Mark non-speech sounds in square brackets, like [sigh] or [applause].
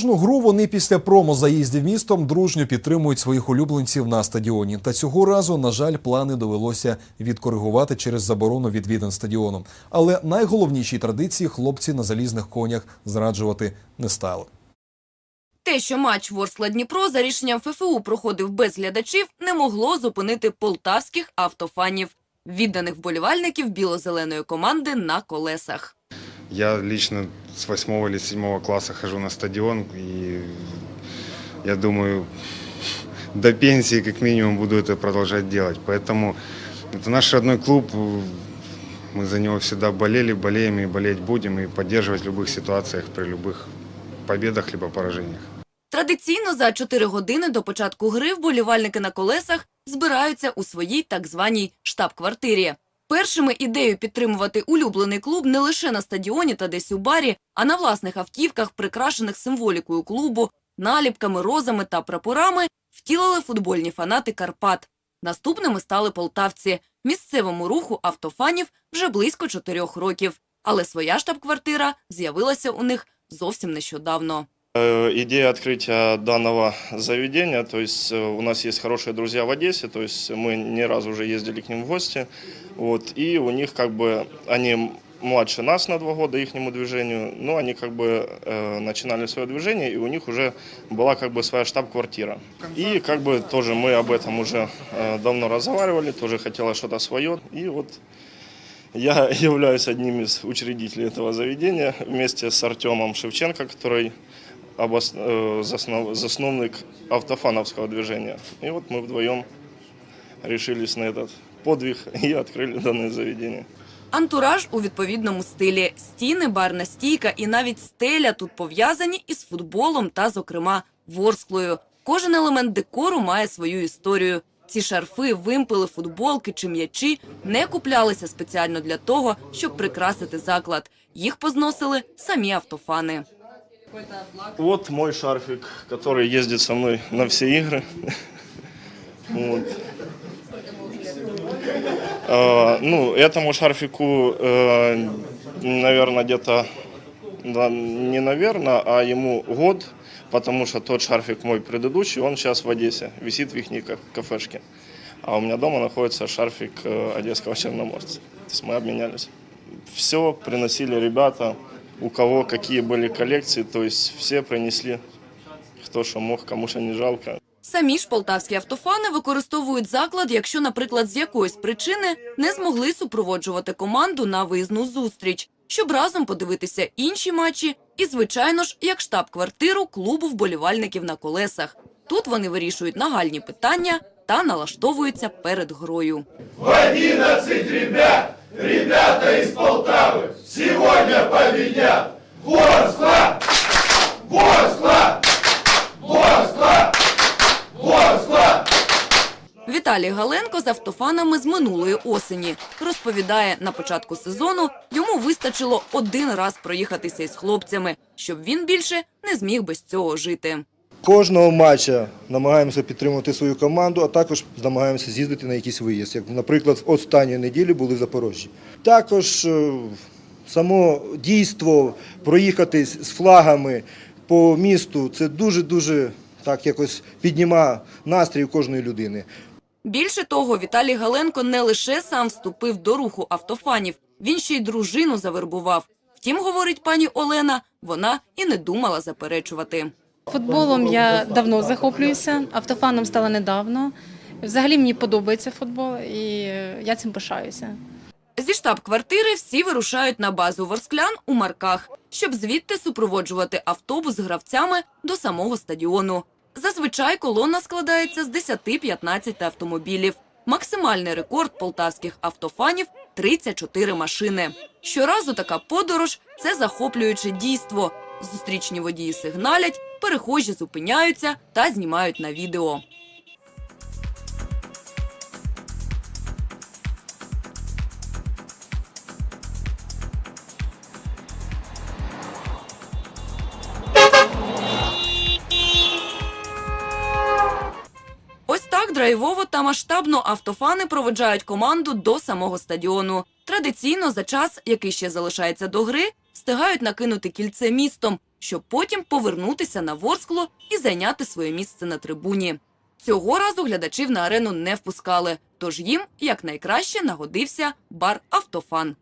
Кожну гру вони після промо-заїздів містом дружньо підтримують своїх улюбленців на стадіоні. Та цього разу, на жаль, плани довелося відкоригувати через заборону відвідин стадіону. Але найголовніші традиції хлопці на залізних конях зраджувати не стали. Те, що матч Ворскла Дніпро за рішенням ФФУ проходив без глядачів, не могло зупинити полтавських автофанів, відданих вболівальників біло-зеленої команди на колесах. Я лично с восьмого или седьмого класса хожу на стадион, и я думаю, [laughs] до пенсии как минимум буду это продолжать делать. Поэтому это наш родной клуб, мы за него всегда болели, болеем и болеть будем, и поддерживать в любых ситуациях, при любых победах либо поражениях. Традиційно за 4 години до початку гри вболівальники на колесах збираються у своїй так званій штаб-квартирі. Першими ідею підтримувати улюблений клуб не лише на стадіоні та десь у барі, а на власних автівках, прикрашених символікою клубу, наліпками, розами та прапорами, втілили футбольні фанати Карпат. Наступними стали полтавці. Місцевому руху автофанів вже близько чотирьох років. Але своя штаб-квартира з'явилася у них зовсім нещодавно. Э, Идея открытия данного заведения, то есть э, у нас есть хорошие друзья в Одессе, то есть мы не раз уже ездили к ним в гости, Вот, и у них как бы, они младше нас на два года ихнему движению, но они как бы э, начинали свое движение, и у них уже была как бы своя штаб-квартира. И как бы тоже мы об этом уже э, давно разговаривали, тоже хотела что-то свое, и вот я [laughs] являюсь одним из учредителей этого заведения вместе с Артемом Шевченко, который обос- э, заснов- засновник автофановского движения. И вот мы вдвоем решились на этот подвиг [laughs] и открыли данное заведение. Антураж у відповідному стилі. Стіни, барна стійка і навіть стеля тут пов'язані із футболом та, зокрема, ворсклою. Кожен елемент декору має свою історію. Ці шарфи, вимпели, футболки чи м'ячі не куплялися спеціально для того, щоб прикрасити заклад. Їх позносили самі автофани. Вот мой шарфик, который ездит со мной на все игры. [laughs] А, Ну, этому шарфику, наверное, где-то, да, не наверное, а ему год, потому что тот шарфик мой предыдущий, он сейчас в Одессе, висит в их кафешке. А у меня дома находится шарфик э, одесского черноморца. То есть мы обменялись. Все приносили ребята, у кого какие были коллекции, то есть все принесли, кто что мог, кому что не жалко. Самі ж полтавські автофани використовують заклад, якщо, наприклад, з якоїсь причини не змогли супроводжувати команду на виїзну зустріч, щоб разом подивитися інші матчі і, звичайно ж, як штаб-квартиру клубу вболівальників на колесах. Тут вони вирішують нагальні питання та налаштовуються перед грою. Віталій Галенко з автофанами з минулої осені розповідає, на початку сезону йому вистачило один раз проїхатися із хлопцями, щоб він більше не зміг без цього жити. Кожного матча намагаємося підтримувати свою команду, а також намагаємося з'їздити на якийсь виїзд. Як, наприклад, останньої неділі були в Запоріжжі. Також е, само дійство проїхати з флагами по місту це дуже-дуже так якось піднімає настрій кожної людини. Більше того, Віталій Галенко не лише сам вступив до руху автофанів, він ще й дружину завербував. Втім, говорить пані Олена, вона і не думала заперечувати. Футболом я давно захоплююся, автофаном стала недавно. Взагалі мені подобається футбол і е, я цим пишаюся. Зі штаб-квартири всі вирушають на базу Ворсклян у Марках, щоб звідти супроводжувати автобус з гравцями до самого стадіону. Зазвичай колона складається з 10-15 автомобілів. Максимальний рекорд полтавських автофанів – 34 машини. Щоразу така подорож – це захоплююче дійство. Зустрічні водії сигналять, перехожі зупиняються та знімають на відео. Драйвово та масштабно автофани проведжають команду до самого стадіону. Традиційно за час, який ще залишається до гри, встигають накинути кільце містом, щоб потім повернутися на Ворскло і зайняти своє місце на трибуні. Цього разу глядачів на арену не впускали, тож їм якнайкраще нагодився бар Автофан.